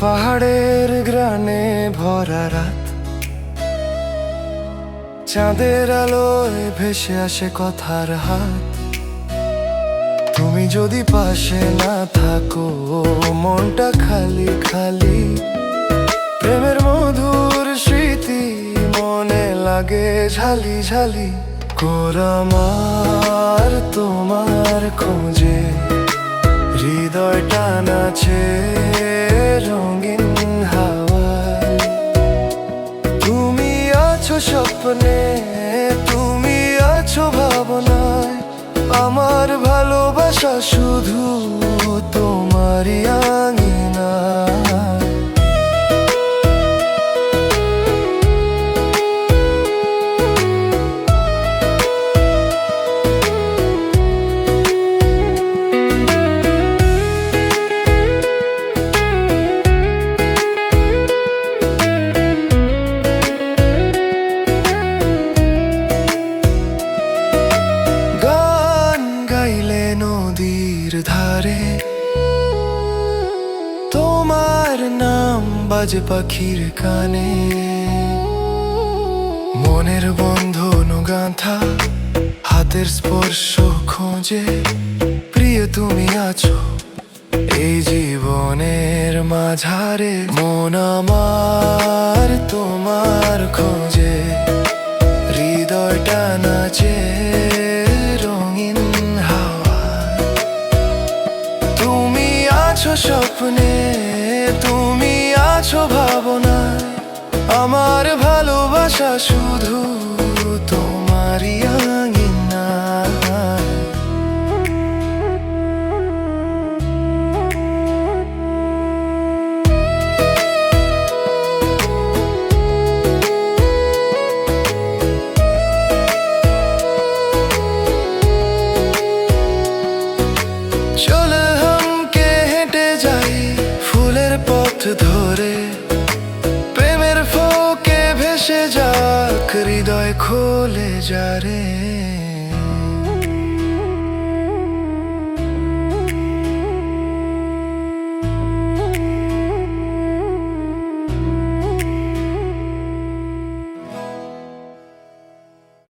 পাহাড়ের গ্রানে ভরা রাত। চাঁদের আলোয় ভেসে আসে কথার হাত। তুমি যদি পাশে না থাকো, মনটা খালি খালি। প্রেমের মধুর স্মৃতি মনে লাগে ঝালি ঝালি। কোরামার তোমার খোঁজে, হৃদয় টানাছে স্বপ্নে তুমি আছো ভাবনায়। আমার ভালোবাসা শুধু তোমার নাম বাজে পাখির কানে। মনের বন্ধন গাঁথা, হাতের স্পর্শ খোঁজে, প্রিয় তুমি আছো এই জীবনের মাঝারে। মন আমার তোমার খোঁজে, হৃদয়টা নাচে রঙিন হাওয়া তুমি আছো স্বপ্নে। তুমি আছো ভাবনায় আমার ভালোবাসা শুধু পথ ধরে প্রেমের ফোকে ভেসে যাক হৃদয় খোলে যারে